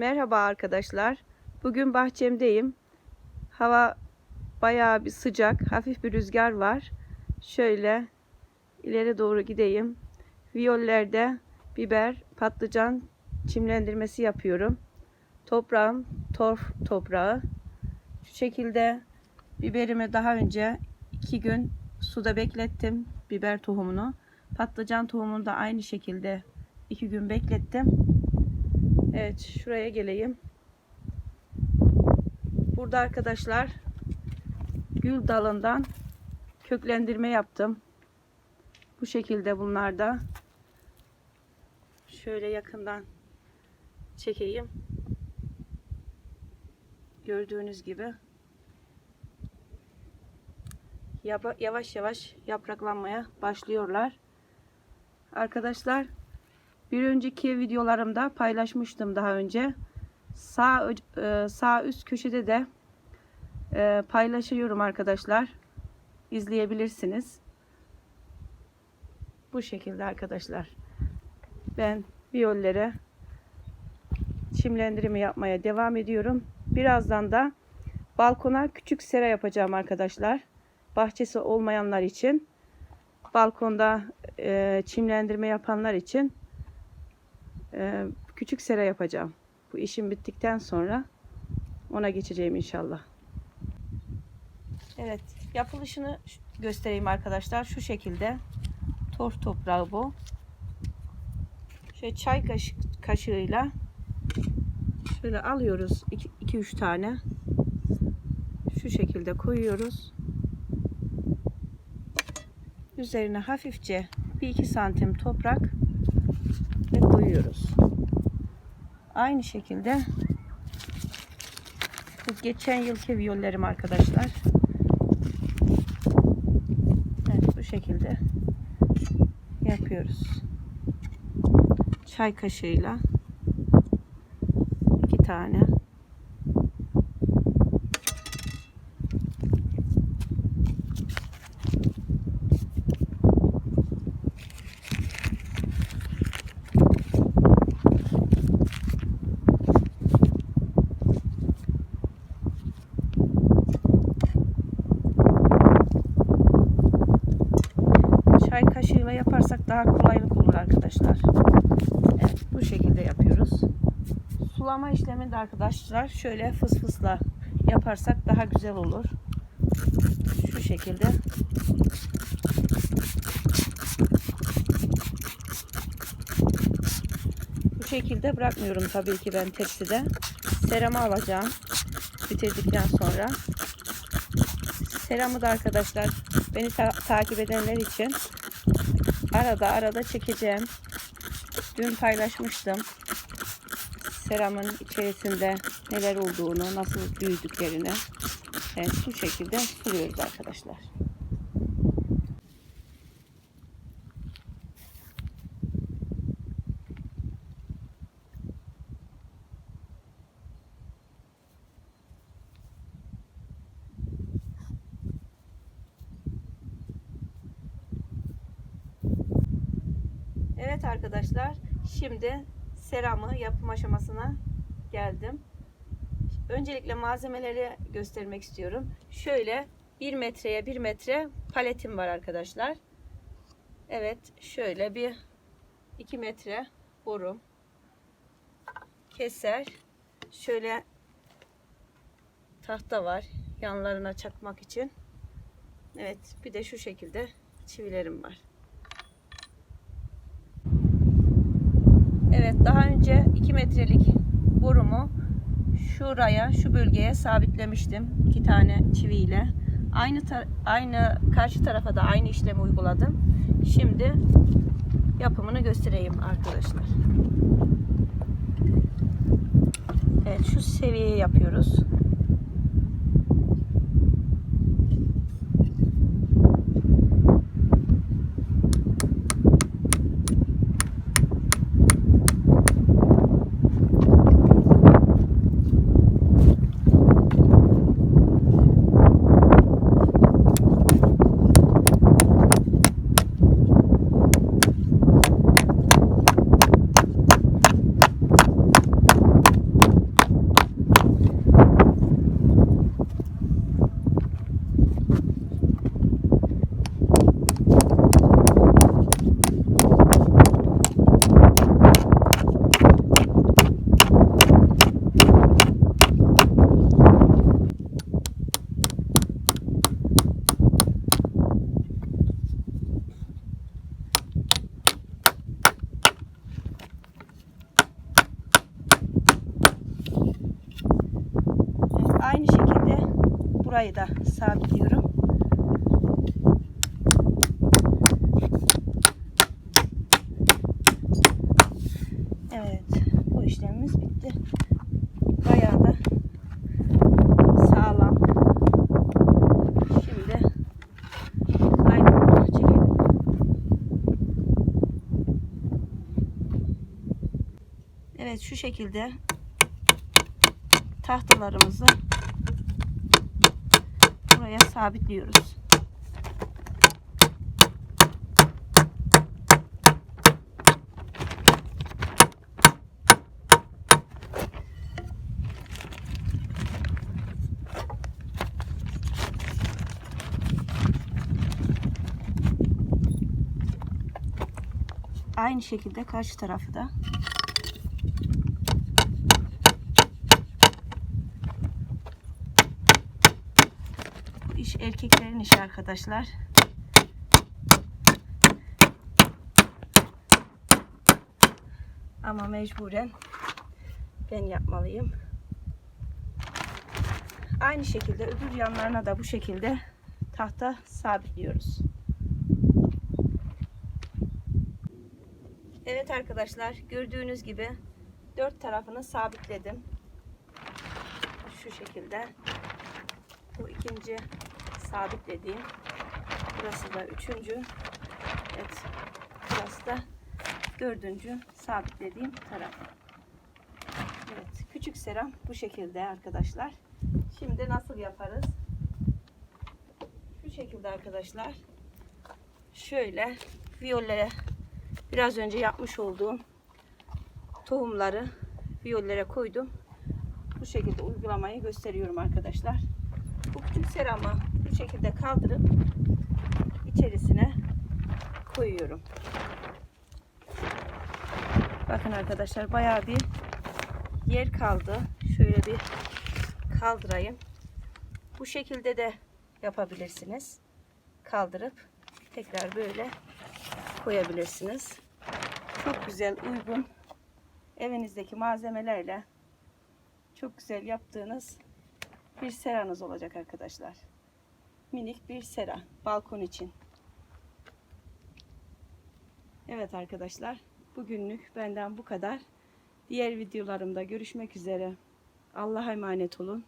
Merhaba arkadaşlar. Bugün bahçemdeyim. Hava bayağı bir sıcak. Hafif bir rüzgar var. Şöyle ileri doğru gideyim. Viyollerde biber, patlıcan çimlendirmesi yapıyorum. Toprağım torf toprağı. Şu şekilde biberimi daha önce iki gün suda beklettim. Biber tohumunu. Patlıcan tohumunu da aynı şekilde iki gün beklettim. Evet şuraya geleyim. Burada arkadaşlar gül dalından köklendirme yaptım. Bu şekilde bunlar da. Şöyle yakından çekeyim. Gördüğünüz gibi yavaş yavaş yapraklanmaya başlıyorlar. Arkadaşlar bir önceki videolarımda paylaşmıştım daha önce. Sağ e, sağ üst köşede de e, paylaşıyorum arkadaşlar. İzleyebilirsiniz. Bu şekilde arkadaşlar. Ben viyollere çimlendirimi yapmaya devam ediyorum. Birazdan da balkona küçük sera yapacağım arkadaşlar. Bahçesi olmayanlar için balkonda e, çimlendirme yapanlar için e, küçük sera yapacağım. Bu işim bittikten sonra ona geçeceğim inşallah. Evet, yapılışını göstereyim arkadaşlar. Şu şekilde torf toprağı bu. Şöyle çay kaşık, kaşığıyla şöyle alıyoruz 2-3 tane. Şu şekilde koyuyoruz. Üzerine hafifçe 1-2 santim toprak koyuyoruz. Aynı şekilde bu geçen yılki viyollerim arkadaşlar. Evet bu şekilde yapıyoruz. Çay kaşığıyla iki tane çay kaşığıyla yaparsak daha kolaylık olur arkadaşlar. Evet bu şekilde yapıyoruz. Sulama işlemini de arkadaşlar şöyle fıs fısla yaparsak daha güzel olur. Şu şekilde. Bu şekilde bırakmıyorum tabii ki ben tepside. Seramı alacağım. Bitirdikten sonra. Seramı da arkadaşlar beni ta- takip edenler için arada arada çekeceğim. Dün paylaşmıştım. Seramın içerisinde neler olduğunu, nasıl büyüdüklerini. Evet, bu şekilde suluyoruz arkadaşlar. Evet arkadaşlar, şimdi seramı yapım aşamasına geldim. Öncelikle malzemeleri göstermek istiyorum. Şöyle 1 metreye 1 metre paletim var arkadaşlar. Evet, şöyle bir 2 metre borum. Keser. Şöyle tahta var yanlarına çakmak için. Evet, bir de şu şekilde çivilerim var. Evet daha önce 2 metrelik borumu şuraya şu bölgeye sabitlemiştim iki tane çiviyle. Aynı aynı karşı tarafa da aynı işlemi uyguladım. Şimdi yapımını göstereyim arkadaşlar. Evet şu seviyeye yapıyoruz. Burayı da sabitliyorum. Evet, bu işlemimiz bitti. Bayağı da sağlam. Şimdi kaynamaya çekelim. Evet, şu şekilde tahtalarımızı buraya sabitliyoruz. Aynı şekilde karşı tarafı da iş erkeklerin işi arkadaşlar. Ama mecburen ben yapmalıyım. Aynı şekilde öbür yanlarına da bu şekilde tahta sabitliyoruz. Evet arkadaşlar gördüğünüz gibi dört tarafını sabitledim. Şu şekilde. Bu ikinci sabitlediğim. Burası da üçüncü. Evet. Burası da dördüncü sabitlediğim taraf. Evet. Küçük seram bu şekilde arkadaşlar. Şimdi nasıl yaparız? Şu şekilde arkadaşlar. Şöyle viyole biraz önce yapmış olduğum tohumları viyollere koydum. Bu şekilde uygulamayı gösteriyorum arkadaşlar. Bu küçük seramı bu şekilde kaldırıp içerisine koyuyorum. Bakın arkadaşlar bayağı bir yer kaldı. Şöyle bir kaldırayım. Bu şekilde de yapabilirsiniz. Kaldırıp tekrar böyle koyabilirsiniz. Çok güzel uygun evinizdeki malzemelerle çok güzel yaptığınız bir seranız olacak arkadaşlar. Minik bir sera balkon için. Evet arkadaşlar bugünlük benden bu kadar. Diğer videolarımda görüşmek üzere. Allah'a emanet olun.